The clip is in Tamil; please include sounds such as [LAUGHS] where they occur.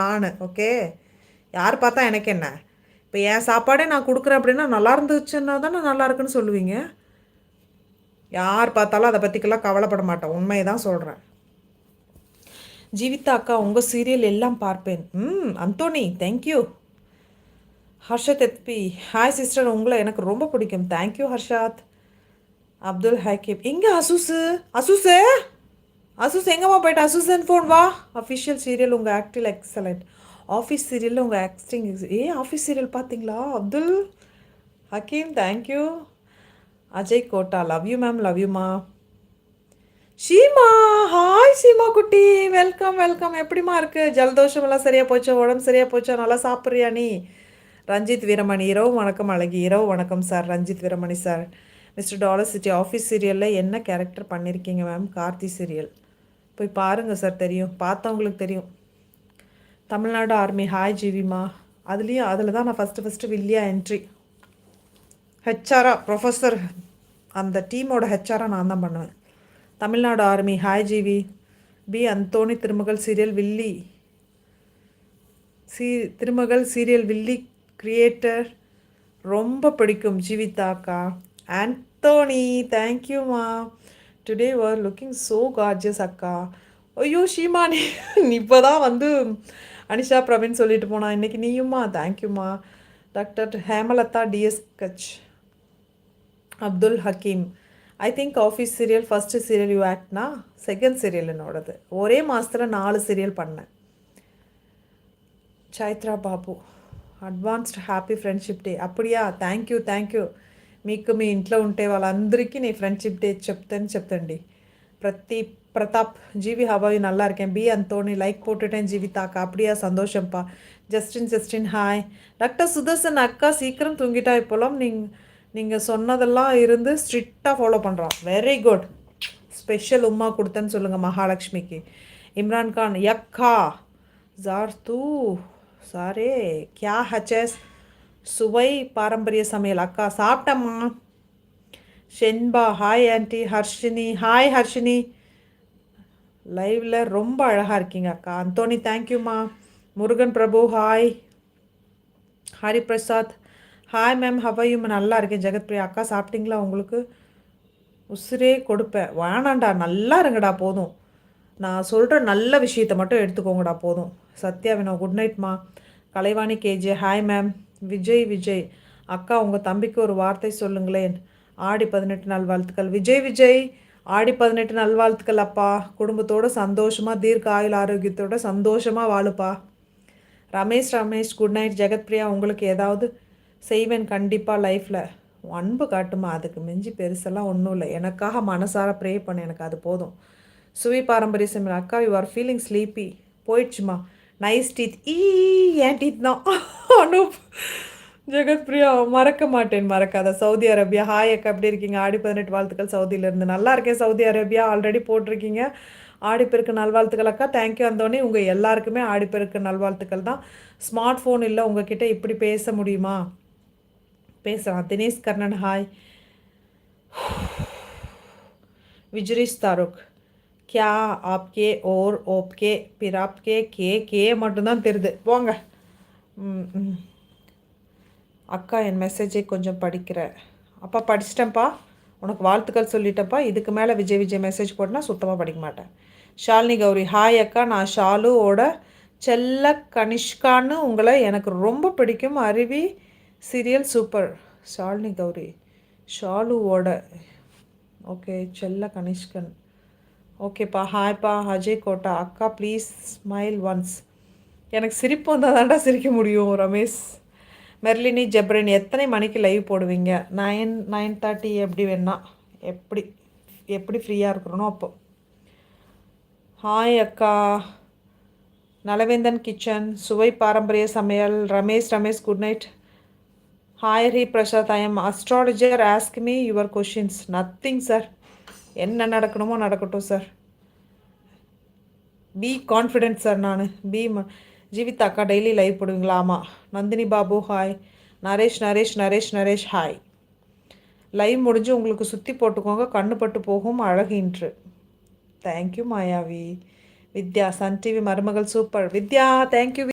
நான் ஓகே யார் பார்த்தா எனக்கு என்ன? இப்போ என் சாப்பாடே நான் கொடுக்குறேன் அப்படின்னா நல்லா இருந்துச்சுன்னா தானே நல்லா இருக்குன்னு சொல்லுவீங்க? யார் பார்த்தாலும் அதை பற்றிக்கெல்லாம் கவலைப்பட மாட்டேன். உண்மையை தான் சொல்கிறேன் ஜீவிதா அக்கா உங்கள் சீரியல் எல்லாம் பார்ப்பேன். ம் அந்தோனி தேங்க்யூ ஹர்ஷத் எத்பி ஹாய் சிஸ்டர் உங்களை எனக்கு ரொம்ப பிடிக்கும். தேங்க்யூ ஹர்ஷாத். அப்துல் ஹக்கீப் எங்கே அசூசு? அசூஸு அசூஸ் எங்கம்மா போயிட்டு? அசூசன் ஃபோன் வா? அஃபிஷியல் சீரியல் உங்கள் ஆக்டில் எக்ஸலண்ட் ஆஃபீஸ் சீரியலில் உங்கள் ஆக்டிங் ஏ ஆஃபீஸ் சீரியல் பார்த்தீங்களா Abdul Hakeem thank you Ajay Kotta love you ma'am love Yuma Sheema hi Seema குட்டி. வெல்கம் வெல்கம் எப்படிமா இருக்குது ஜலதோஷம் எல்லாம் சரியாக போச்சா? உடம்பு சரியாக போச்சா? நல்லா சாப்பிட்றியா நீ? ரஞ்சித் வீரமணி இரவு வணக்கம் அழகி. இரவு வணக்கம் sir Ranjith Veeramani sir mister dollar city office சீரியலில் என்ன கேரக்டர் பண்ணியிருக்கீங்க மேம் கார்த்தி சீரியல் போய் பாருங்கள் சார் தெரியும். பார்த்தவங்களுக்கு தெரியும். தமிழ்நாடு ஆர்மி ஹாய் ஜீவிமா. அதுலேயும் அதில் தான் நான் ஃபஸ்ட்டு ஃபஸ்ட்டு வில்லியா என்ட்ரி ஹெச்ஆரா ப்ரொஃபஸர் அந்த டீமோட ஹெச்ஆரா நான் தான் பண்ணுவேன். Tamil Nadu army hi Jivi. P Anthony Thirumagal serial வில்லி. சீ திருமகள் சீரியல் வில்லி கிரியேட்டர் ரொம்ப பிடிக்கும் ஜீவிதாக்கா. அந்தோணி தேங்க்யூமா today you're looking so gorgeous அக்கா. ஐயோ ஷீமா நீ [LAUGHS] இப்போ தான் வந்து அனிஷா பிரவீன் சொல்லிட்டு போனா. இன்றைக்கி நீயும்மா தேங்க்யூம்மா doctor Hemalatha DS Kutch. Abdul Hakeem. I think office serial first serial you ஆக்ட்னா second serial என்னோடது. ஒரே மாதத்தில் நாலு சீரியல் பண்ணேன். Chaitra Babu advanced happy friendship day அப்படியா? தேங்க்யூ தேங்க்யூ మీకు మీ ఇంట్లో ఉంటే వాళ్ళందరికీ నీ ఫ్రెండ్షిప్ డే చెప్తాను చెప్తండి ప్రతి பிரதாப் ஜிவி ஹவாயு நல்லா இருக்கேன் பி அந்தோணி லைக் போட்டுட்டேன் ஜீவிதாக்கா அப்படியா சந்தோஷம்ப்பா Justin Justin hi doctor Sudarshan அக்கா சீக்கிரம் தூங்கிட்டா இப்போலாம் நீங்கள் நீங்கள் சொன்னதெல்லாம் இருந்து ஸ்ட்ரிக்டாக ஃபாலோ பண்ணுறான் வெரி குட் ஸ்பெஷல் உமா கொடுத்தேன்னு சொல்லுங்கள் மகாலட்சுமிக்கு இம்ரான் கான் யக்கா ஜார் தூ சாரே கியா ஹச்சஸ் சுவை பாரம்பரிய சமையல். அக்கா சாப்பிட்டம்மா. Shenba hi aunty Harshini. Hi Harshini. லைவில் ரொம்ப அழகாக இருக்கீங்க அக்கா. அந்தோனி தேங்க்யூம்மா Murugan Prabhu hi Hari Prasad hi ma'am ஹவையும் நல்லா இருக்கேன் ஜெகத்பிரியா. அக்கா சாப்பிட்டீங்களா உங்களுக்கு? உசுரே கொடுப்பேன். வேணாண்டா நல்லா இருங்கடா போதும். நான் சொல்கிற நல்ல விஷயத்தை மட்டும் எடுத்துக்கோங்கடா போதும். Sathya Vino good நைட்மா Kalaivani KJ hi ma'am Vijay Vijay. அக்கா உங்கள் தம்பிக்கு ஒரு வார்த்தை சொல்லுங்களேன். ஆடி பதினெட்டு நாள் வாழ்த்துக்கள். விஜய் விஜய். ஆடி பதினெட்டு நாள் வாழ்த்துக்கள் அப்பா. குடும்பத்தோடு சந்தோஷமாக தீர்க்க ஆயுள் ஆரோக்கியத்தோட சந்தோஷமாக வாழுப்பா. ரமேஷ் ரமேஷ் குட் நைட் ஜெகத்பிரியா உங்களுக்கு ஏதாவது? செய்வேன் கண்டிப்பாக லைஃப்பில் அன்பு காட்டுமா? அதுக்கு மிஞ்சி பெருசெல்லாம் ஒன்றும் இல்லை. எனக்காக மனசார ப்ரே பண்ண. எனக்கு அது போதும். சுவி பாரம்பரிய சமையல் அக்கா யூ ஆர் ஃபீலிங் ஸ்லீப்பி போயிடுச்சுமா. நைஸ் டீத் ஈ ஏன் டீத் தான் அனுப் ஜெகத் பிரியா மறக்க மாட்டேன் மறக்காத. சவுதி அரேபியா ஹாய் அக்கா எப்படி இருக்கீங்க? ஆடி பதினெட்டு வாழ்த்துக்கள் சவுதியிலேருந்து நல்லா இருக்கேன் சவுதி அரேபியா ஆல்ரெடி போட்டிருக்கீங்க. ஆடிப்பெருக்கு நல்வாழ்த்துக்கள் அக்கா. தேங்க்யூ வந்தோடனே உங்கள் எல்லாருக்குமே ஆடிப்பெருக்கு நல்வாழ்த்துக்கள் தான். ஸ்மார்ட் ஃபோன் இல்லை உங்ககிட்ட இப்படி பேச முடியுமா? பேசலாம். தினேஷ் கர்ணன் ஹாய் விஜரீஷ் தாரூக். கியா ஆப்கே ஓர் ஓப்கே பிராப்கே கே கே மட்டும்தான் தெரியுது. போங்க. அக்கா என் மெசேஜை கொஞ்சம் படிக்கிறேன் அப்பா படிச்சிட்டேன்ப்பா. உனக்கு வாழ்த்துக்கள் சொல்லிட்டேன்ப்பா. இதுக்கு மேலே விஜய் விஜய் மெசேஜ் போட்டுனா சுத்தமாக படிக்க மாட்டேன். ஷாலினி கௌரி ஹாய் அக்கா. நான் ஷாலுவோட செல்ல கனிஷ்கான்னு உங்களை எனக்கு ரொம்ப பிடிக்கும். அருவி சீரியல் சூப்பர் ஷாலினி கௌரி ஷாலுவோட. ஓகே செல்ல கனிஷ்கன். ஓகேப்பா ஹாய்ப்பா அஜய் கோட்டா அக்கா ப்ளீஸ் ஸ்மைல் ஒன்ஸ் எனக்கு சிரிப்பு வந்தால் தாண்டா சிரிக்க முடியும் ரமேஷ். மெர்லினி ஜெப்ரின் எத்தனை மணிக்கு லைவ் போடுவீங்க? நைன் நைன் தேர்ட்டி எப்படி வேணா. எப்படி எப்படி ஃப்ரீயாக இருக்கிறனோ அப்போ. ஹாய் அக்கா. நலவேந்தன் கிச்சன் சுவை பாரம்பரிய சமையல் Ramesh Ramesh good night hi Hari Prasad I am astrologer ask me your questions nothing sir என்ன நடக்கணுமோ நடக்கட்டும் சார் பி கான்ஃபிடென்ட் சார் நான். பி ஜீவிதா அக்கா டெய்லி லைவ் போடுவீங்களா? ஆமாம் Nandhini Babu hi Naresh Naresh Naresh Naresh hi live முடிஞ்சு உங்களுக்கு சுற்றி போட்டுக்கோங்க. கண்ணு பட்டு போகும். அழகின்று thank you Mayavi. Vidya Sun TV Marumagal super Vidya thank you